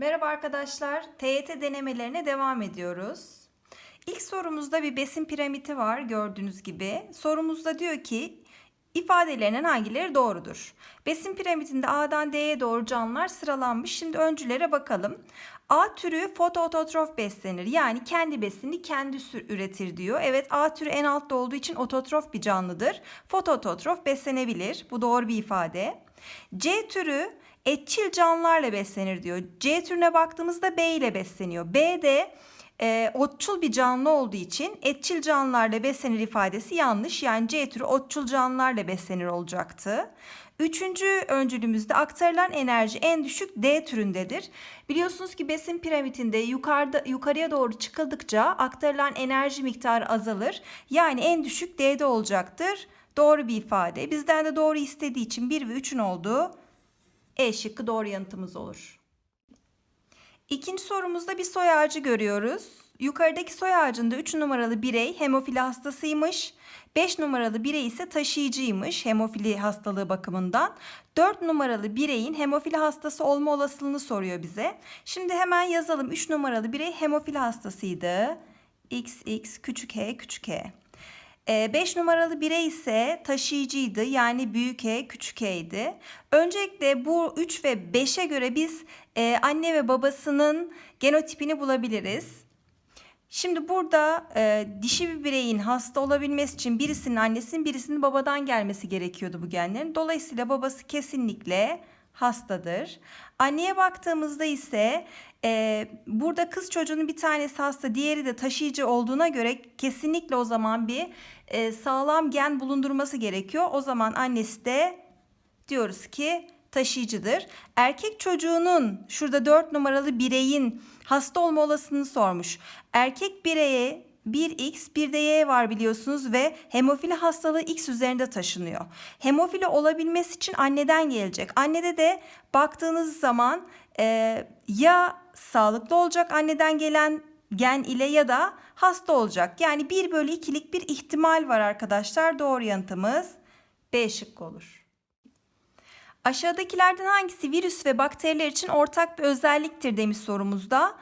Merhaba arkadaşlar. TYT denemelerine devam ediyoruz. İlk sorumuzda bir besin piramidi var gördüğünüz gibi. Sorumuzda diyor ki ifadelerinin hangileri doğrudur? Besin piramidinde A'dan D'ye doğru canlılar sıralanmış. Şimdi öncülere bakalım. A türü fotoototrof beslenir. Yani kendi besinini kendisi üretir diyor. Evet A türü en altta olduğu için ototrof bir canlıdır. Fotoototrof beslenebilir. Bu doğru bir ifade. C türü etçil canlılarla beslenir diyor. C türüne baktığımızda B ile besleniyor. B de e, otçul bir canlı olduğu için etçil canlılarla beslenir ifadesi yanlış. Yani C türü otçul canlılarla beslenir olacaktı. Üçüncü öncülümüzde aktarılan enerji en düşük D türündedir. Biliyorsunuz ki besin piramidinde yukarıda yukarıya doğru çıkıldıkça aktarılan enerji miktarı azalır. Yani en düşük D'de olacaktır. Doğru bir ifade. Bizden de doğru istediği için 1 ve 3'ün olduğu E şıkkı doğru yanıtımız olur. İkinci sorumuzda bir soy ağacı görüyoruz. Yukarıdaki soy ağacında 3 numaralı birey hemofili hastasıymış. 5 numaralı birey ise taşıyıcıymış hemofili hastalığı bakımından. 4 numaralı bireyin hemofili hastası olma olasılığını soruyor bize. Şimdi hemen yazalım. 3 numaralı birey hemofili hastasıydı. XX küçük h küçük h. 5 numaralı birey ise taşıyıcıydı yani büyük E küçük E'ydi. Öncelikle bu 3 ve 5'e göre biz e, anne ve babasının genotipini bulabiliriz. Şimdi burada e, dişi bir bireyin hasta olabilmesi için birisinin annesinin birisinin babadan gelmesi gerekiyordu bu genlerin. Dolayısıyla babası kesinlikle hastadır. Anneye baktığımızda ise e, burada kız çocuğunun bir tanesi hasta diğeri de taşıyıcı olduğuna göre kesinlikle o zaman bir e, sağlam gen bulundurması gerekiyor. O zaman annesi de diyoruz ki taşıyıcıdır. Erkek çocuğunun şurada 4 numaralı bireyin hasta olma olasılığını sormuş. Erkek bireye 1X bir de Y var biliyorsunuz ve hemofili hastalığı X üzerinde taşınıyor. Hemofili olabilmesi için anneden gelecek. Annede de baktığınız zaman e, ya sağlıklı olacak anneden gelen gen ile ya da hasta olacak. Yani 1 bölü 2'lik bir ihtimal var arkadaşlar. Doğru yanıtımız B şıkkı olur. Aşağıdakilerden hangisi virüs ve bakteriler için ortak bir özelliktir demiş sorumuzda.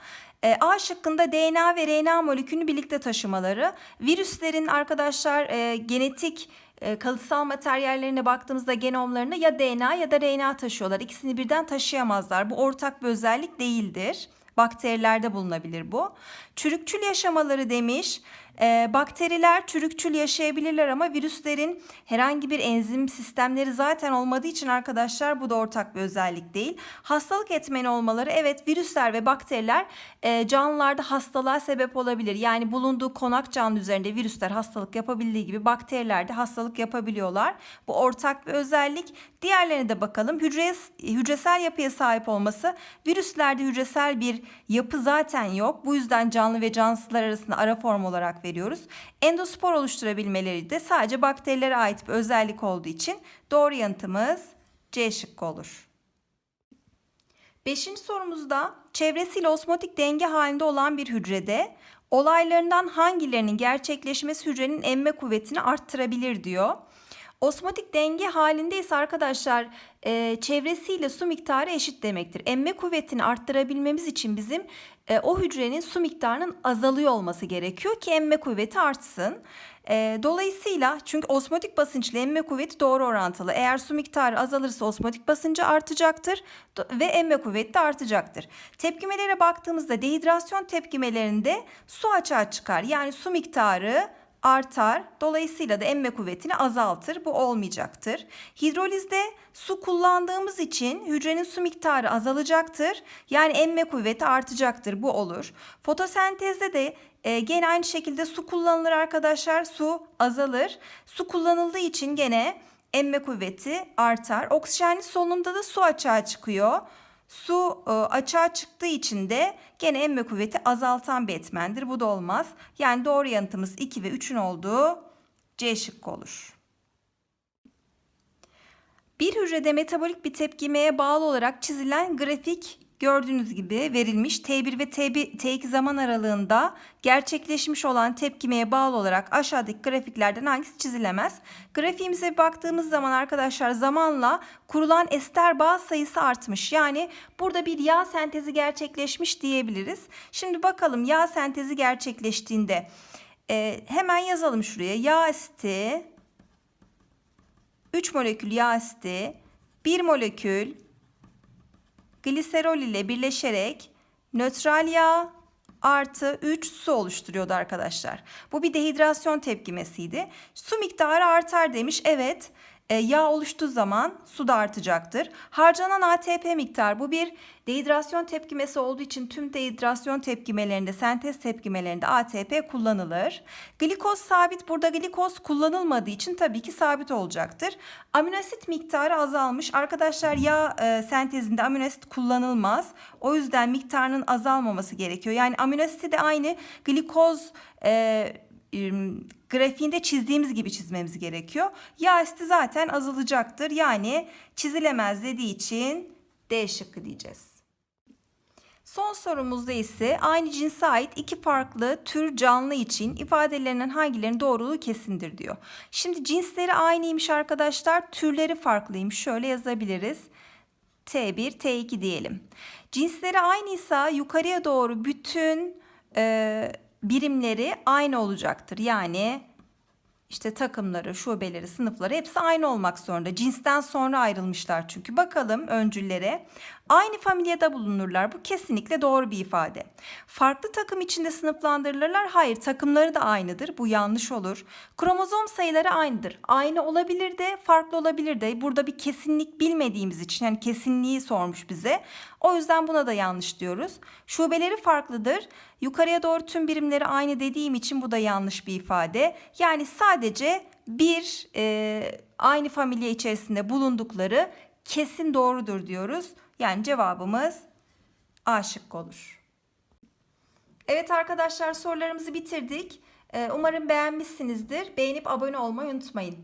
E, A şıkkında DNA ve RNA molekülünü birlikte taşımaları. Virüslerin arkadaşlar e, genetik e, kalıtsal materyallerine baktığımızda genomlarını ya DNA ya da RNA taşıyorlar. İkisini birden taşıyamazlar. Bu ortak bir özellik değildir. Bakterilerde bulunabilir bu. Çürükçül yaşamaları demiş. E, bakteriler çürükçül yaşayabilirler ama virüslerin herhangi bir enzim sistemleri zaten olmadığı için arkadaşlar bu da ortak bir özellik değil. Hastalık etmeni olmaları evet virüsler ve bakteriler e, canlılarda hastalığa sebep olabilir. Yani bulunduğu konak canlı üzerinde virüsler hastalık yapabildiği gibi bakteriler de hastalık yapabiliyorlar. Bu ortak bir özellik. Diğerlerine de bakalım. Hücres, hücresel yapıya sahip olması virüslerde hücresel bir yapı zaten yok. Bu yüzden canlı ve cansızlar arasında ara form olarak veriyoruz. Endospor oluşturabilmeleri de sadece bakterilere ait bir özellik olduğu için doğru yanıtımız C şıkkı olur. Beşinci sorumuzda çevresiyle osmotik denge halinde olan bir hücrede olaylarından hangilerinin gerçekleşmesi hücrenin emme kuvvetini arttırabilir diyor. Osmotik denge halindeyse arkadaşlar e, çevresiyle su miktarı eşit demektir. Emme kuvvetini arttırabilmemiz için bizim e, o hücrenin su miktarının azalıyor olması gerekiyor ki emme kuvveti artsın. E, dolayısıyla çünkü osmotik basınçla emme kuvveti doğru orantılı. Eğer su miktarı azalırsa osmotik basıncı artacaktır ve emme kuvveti de artacaktır. Tepkimelere baktığımızda dehidrasyon tepkimelerinde su açığa çıkar. Yani su miktarı artar. Dolayısıyla da emme kuvvetini azaltır. Bu olmayacaktır. Hidrolizde su kullandığımız için hücrenin su miktarı azalacaktır. Yani emme kuvveti artacaktır. Bu olur. Fotosentezde de e, gene aynı şekilde su kullanılır arkadaşlar. Su azalır. Su kullanıldığı için gene emme kuvveti artar. Oksijenli solunumda da su açığa çıkıyor. Su e, açığa çıktığı için de gene emme kuvveti azaltan bir etmendir. Bu da olmaz. Yani doğru yanıtımız 2 ve 3'ün olduğu C şıkkı olur. Bir hücrede metabolik bir tepkimeye bağlı olarak çizilen grafik Gördüğünüz gibi verilmiş T1 ve T1, T2 zaman aralığında gerçekleşmiş olan tepkimeye bağlı olarak aşağıdaki grafiklerden hangisi çizilemez? Grafiğimize baktığımız zaman arkadaşlar zamanla kurulan ester bağ sayısı artmış. Yani burada bir yağ sentezi gerçekleşmiş diyebiliriz. Şimdi bakalım yağ sentezi gerçekleştiğinde e, hemen yazalım şuraya. Yağ asiti 3 molekül yağ asiti 1 molekül gliserol ile birleşerek nötral yağ artı 3 su oluşturuyordu arkadaşlar. Bu bir dehidrasyon tepkimesiydi. Su miktarı artar demiş. Evet yağ oluştuğu zaman su da artacaktır. Harcanan ATP miktar bu bir dehidrasyon tepkimesi olduğu için tüm dehidrasyon tepkimelerinde, sentez tepkimelerinde ATP kullanılır. Glikoz sabit. Burada glikoz kullanılmadığı için tabii ki sabit olacaktır. Aminoasit miktarı azalmış. Arkadaşlar yağ e, sentezinde aminoasit kullanılmaz. O yüzden miktarının azalmaması gerekiyor. Yani aminoasiti de aynı glikoz e, grafiğinde çizdiğimiz gibi çizmemiz gerekiyor. Yağ asiti zaten azalacaktır. Yani çizilemez dediği için D şıkkı diyeceğiz. Son sorumuzda ise aynı cinse ait iki farklı tür canlı için ifadelerinden hangilerinin doğruluğu kesindir diyor. Şimdi cinsleri aynıymış arkadaşlar, türleri farklıymış. Şöyle yazabiliriz. T1, T2 diyelim. Cinsleri aynıysa yukarıya doğru bütün e, birimleri aynı olacaktır. Yani işte takımları, şubeleri, sınıfları hepsi aynı olmak zorunda. Cinsten sonra ayrılmışlar çünkü. Bakalım öncüllere. Aynı familyada bulunurlar. Bu kesinlikle doğru bir ifade. Farklı takım içinde sınıflandırılırlar. Hayır, takımları da aynıdır. Bu yanlış olur. Kromozom sayıları aynıdır. Aynı olabilir de, farklı olabilir de. Burada bir kesinlik bilmediğimiz için yani kesinliği sormuş bize. O yüzden buna da yanlış diyoruz. Şubeleri farklıdır. Yukarıya doğru tüm birimleri aynı dediğim için bu da yanlış bir ifade. Yani sadece bir e, aynı familya içerisinde bulundukları kesin doğrudur diyoruz. Yani cevabımız A şıkkı olur. Evet arkadaşlar sorularımızı bitirdik. Ee, Umarım beğenmişsinizdir. Beğenip abone olmayı unutmayın.